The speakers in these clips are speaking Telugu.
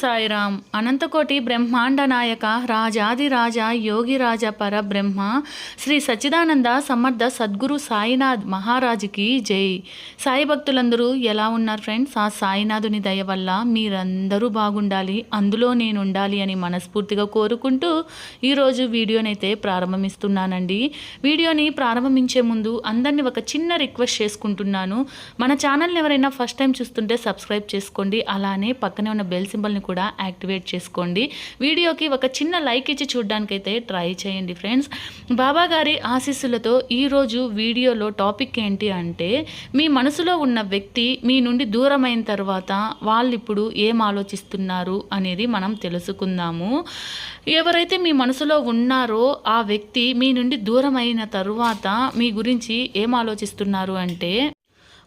సాయిరామ్ అనంతకోటి బ్రహ్మాండ నాయక రాజాదిరాజ యోగిరాజ పరబ్రహ్మ శ్రీ సచ్చిదానంద సమర్థ సద్గురు సాయినాథ్ మహారాజుకి జై. సాయి భక్తులందరూ ఎలా ఉన్నారు ఫ్రెండ్స్? ఆ సాయినాథుని దయ వల్ల మీరందరూ బాగుండాలి అందులో నేను ఉండాలి అని మనస్ఫూర్తిగా కోరుకుంటూ ఈరోజు వీడియోనైతే ప్రారంభమిస్తున్నానండి. వీడియోని ప్రారంభించే ముందు అందరినీ ఒక చిన్న రిక్వెస్ట్ చేసుకుంటున్నాను. మన ఛానల్ని ఎవరైనా ఫస్ట్ టైం చూస్తుంటే సబ్స్క్రైబ్ చేసుకోండి. అలానే పక్కనే ఉన్న బెల్ సింబల్ని కూడా యాక్టివేట్ చేసుకోండి. వీడియోకి ఒక చిన్న లైక్ ఇచ్చి చూడడానికైతే ట్రై చేయండి ఫ్రెండ్స్. బాబా గారి ఆశీస్సులతో ఈరోజు వీడియోలో టాపిక్ ఏంటి అంటే మీ మనసులో ఉన్న వ్యక్తి మీ నుండి దూరమైన తర్వాత వాళ్ళు ఇప్పుడు ఏం ఆలోచిస్తున్నారు అనేది మనం తెలుసుకుందాము. ఎవరైతే మీ మనసులో ఉన్నారో ఆ వ్యక్తి మీ నుండి దూరమైన తరువాత మీ గురించి ఏం ఆలోచిస్తున్నారు అంటే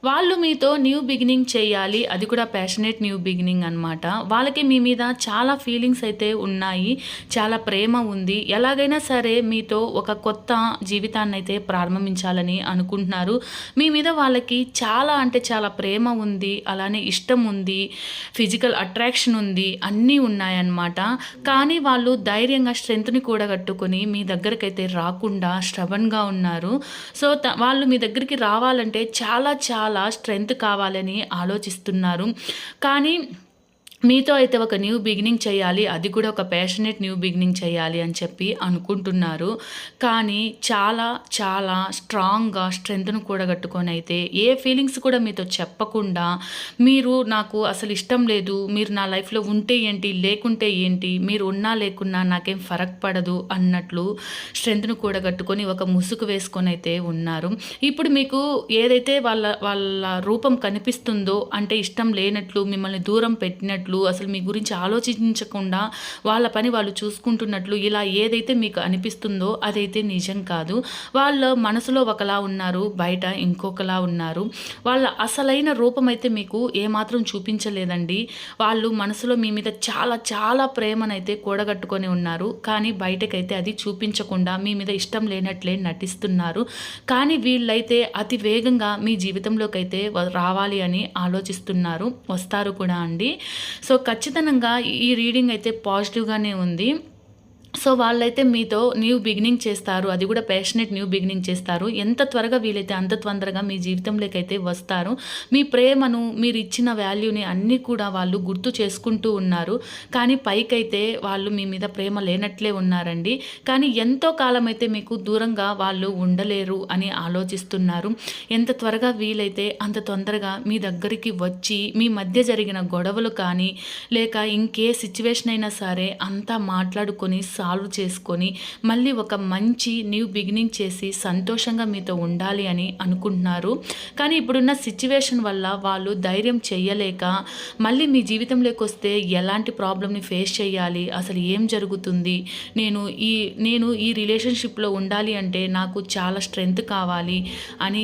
వాళ్ళు మీతో న్యూ బిగినింగ్ చేయాలి. అది కూడా ప్యాషనేట్ న్యూ బిగినింగ్ అనమాట వాళ్ళకి మీ మీద చాలా ఫీలింగ్స్ అయితే ఉన్నాయి. చాలా ప్రేమ ఉంది. ఎలాగైనా సరే మీతో ఒక కొత్త జీవితాన్ని అయితే ప్రారంభించాలని అనుకుంటున్నారు. మీ మీద వాళ్ళకి చాలా అంటే చాలా ప్రేమ ఉంది. అలానే ఇష్టం ఉంది. ఫిజికల్ అట్రాక్షన్ ఉంది. అన్నీ ఉన్నాయన్నమాట. కానీ వాళ్ళు ధైర్యంగా స్ట్రెంగ్త్ని కూడగట్టుకొని మీ దగ్గరకైతే రాకుండా స్ట్రబన్గా ఉన్నారు. సో త- వాళ్ళు మీ దగ్గరికి రావాలంటే చాలా చాలా స్ట్రెంగ్త్ కావాలని ఆలోచిస్తున్నారు. కానీ మీతో అయితే ఒక న్యూ బిగినింగ్ చేయాలి అది కూడా ఒక ప్యాషనేట్ న్యూ బిగినింగ్ చేయాలి అని చెప్పి అనుకుంటున్నారు. కానీ చాలా చాలా స్ట్రాంగ్గా స్ట్రెంగ్త్ను కూడగట్టుకొని అయితే ఏ ఫీలింగ్స్ కూడా మీతో చెప్పకుండా మీరు నాకు అసలు ఇష్టం లేదు మీరు నా లైఫ్లో ఉంటే ఏంటి లేకుంటే ఏంటి మీరు ఉన్నా లేకున్నా నాకేం ఫరక్ పడదు అన్నట్లు స్ట్రెంగ్త్ను కూడగట్టుకొని ఒక ముసుగు వేసుకొని అయితే ఉన్నారు. ఇప్పుడు మీకు ఏదైతే వాళ్ళ వాళ్ళ రూపం కనిపిస్తుందో అంటే ఇష్టం లేనట్లు మిమ్మల్ని దూరం పెట్టినట్లు అసలు మీ గురించి ఆలోచించకుండా వాళ్ళ పని వాళ్ళు చూసుకుంటున్నట్లు ఇలా ఏదైతే మీకు అనిపిస్తుందో అదైతే నిజం కాదు. వాళ్ళ మనసులో ఒకలా ఉన్నారు బయట ఇంకొకలా ఉన్నారు. వాళ్ళ అసలైన రూపం అయితే మీకు ఏమాత్రం చూపించలేదండి. వాళ్ళు మనసులో మీ మీద చాలా చాలా ప్రేమనైతే కూడగట్టుకొని ఉన్నారు. కానీ బయటకైతే అది చూపించకుండా మీ మీద ఇష్టం లేనట్లే నటిస్తున్నారు. కానీ వీళ్ళైతే అతి వేగంగా మీ జీవితంలోకి అయితే రావాలి అని ఆలోచిస్తున్నారు. వస్తారు కూడా అండి. సో ఖచ్చితంగా ఈ రీడింగ్ అయితే పాజిటివ్గానే ఉంది. సో వాళ్ళైతే మీతో న్యూ బిగినింగ్ చేస్తారు. అది కూడా ప్యాషనెట్ న్యూ బిగినింగ్ చేస్తారు. ఎంత త్వరగా వీలైతే అంత తొందరగా మీ జీవితంలోకి అయితే వస్తారు. మీ ప్రేమను మీరు ఇచ్చిన వాల్యూని అన్నీ కూడా వాళ్ళు గుర్తు చేసుకుంటూ ఉన్నారు. కానీ పైకైతే వాళ్ళు మీ మీద ప్రేమ లేనట్లే ఉన్నారండి. కానీ ఎంతో కాలం అయితే మీకు దూరంగా వాళ్ళు ఉండలేరు అని ఆలోచిస్తున్నారు. ఎంత త్వరగా వీలైతే అంత తొందరగా మీ దగ్గరికి వచ్చి మీ మధ్య జరిగిన గొడవలు కానీ లేక ఇంకే సిచ్యువేషన్ అయినా సరే అంతా మాట్లాడుకొని సాల్వ్ చేసుకొని మళ్ళీ ఒక మంచి న్యూ బిగినింగ్ చేసి సంతోషంగా మీతో ఉండాలి అని అనుకుంటున్నారు. కానీ ఇప్పుడున్న సిచ్యువేషన్ వల్ల వాళ్ళు ధైర్యం చేయలేక మళ్ళీ మీ జీవితంలోకి వస్తే ఎలాంటి ప్రాబ్లమ్ని ఫేస్ చేయాలి? అసలు ఏం జరుగుతుంది? నేను ఈ నేను ఈ రిలేషన్షిప్లో ఉండాలి అంటే నాకు చాలా స్ట్రెంగ్త్ కావాలి అని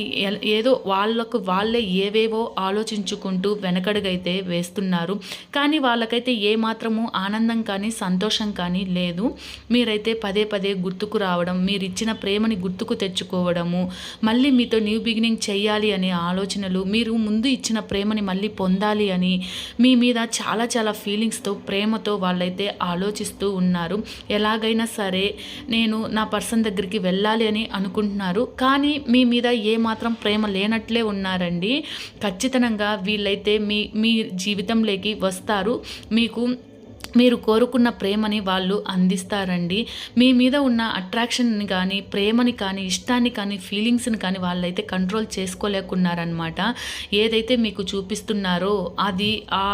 ఏదో వాళ్ళకు వాళ్ళే ఏవేవో ఆలోచించుకుంటూ వెనకడుగైతే వేస్తున్నారు. కానీ వాళ్ళకైతే ఏమాత్రము ఆనందం కానీ సంతోషం కానీ లేదు. మీరైతే పదే పదే గుర్తుకు రావడం మీరు ఇచ్చిన ప్రేమని గుర్తుకు తెచ్చుకోవడము మళ్ళీ మీతో న్యూ బిగినింగ్ చేయాలి అనే ఆలోచనలు మీరు ముందు ఇచ్చిన ప్రేమని మళ్ళీ పొందాలి అని మీ మీద చాలా చాలా ఫీలింగ్స్తో ప్రేమతో వాళ్ళైతే ఆలోచిస్తూ ఉన్నారు. ఎలాగైనా సరే నేను నా పర్సన్ దగ్గరికి వెళ్ళాలి అని అనుకుంటున్నారు. కానీ మీ మీద ఏమాత్రం ప్రేమ లేనట్లే ఉన్నారండి. ఖచ్చితంగా వీళ్ళైతే మీ మీ జీవితంలోకి వస్తారు. మీకు మీరు కోరుకున్న ప్రేమని వాళ్ళు అందిస్తారండి. మీ మీద ఉన్న అట్రాక్షన్ని కానీ ప్రేమని కానీ ఇష్టాన్ని కానీ ఫీలింగ్స్ని కానీ వాళ్ళైతే కంట్రోల్ చేసుకోలేకున్నారనమాట ఏదైతే మీకు చూపిస్తున్నారో అది ఆ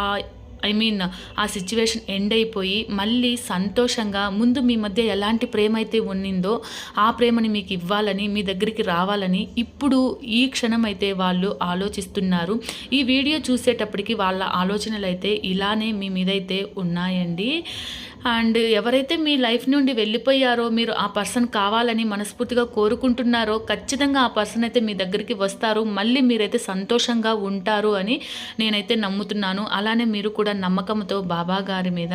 ఐ మీన్ ఆ సిచ్యువేషన్ ఎండ్ అయిపోయి మళ్ళీ సంతోషంగా ముందు మీ మధ్య ఎలాంటి ప్రేమ అయితే ఉన్నిందో ఆ ప్రేమని మీకు ఇవ్వాలని మీ దగ్గరికి రావాలని ఇప్పుడు ఈ క్షణం అయితే వాళ్ళు ఆలోచిస్తున్నారు. ఈ వీడియో చూసేటప్పటికి వాళ్ళ ఆలోచనలు అయితే ఇలానే మీ మీదైతే ఉన్నాయండి. అండ్ ఎవరైతే మీ లైఫ్ నుండి వెళ్ళిపోయారో మీరు ఆ పర్సన్ కావాలని మనస్ఫూర్తిగా కోరుకుంటున్నారో ఖచ్చితంగా ఆ పర్సన్ అయితే మీ దగ్గరికి వస్తారు. మళ్ళీ మీరైతే సంతోషంగా ఉంటారు అని నేనైతే నమ్ముతున్నాను. అలానే మీరు కూడా నమ్మకంతో బాబా గారి మీద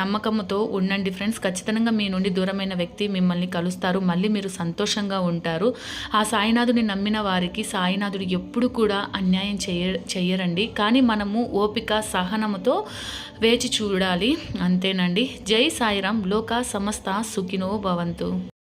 నమ్మకంతో ఉండండి ఫ్రెండ్స్. ఖచ్చితంగా మీ నుండి దూరమైన వ్యక్తి మిమ్మల్ని కలుస్తారు. మళ్ళీ మీరు సంతోషంగా ఉంటారు. ఆ సాయినాథుని నమ్మిన వారికి సాయినాథుడు ఎప్పుడు కూడా అన్యాయం చేయ చెయ్యరండి కానీ మనము ఓపిక సహనముతో వేచి చూడాలి. అంతేనండి జై సాయిరాం లోక సమస్త సుఖినో భవంతు.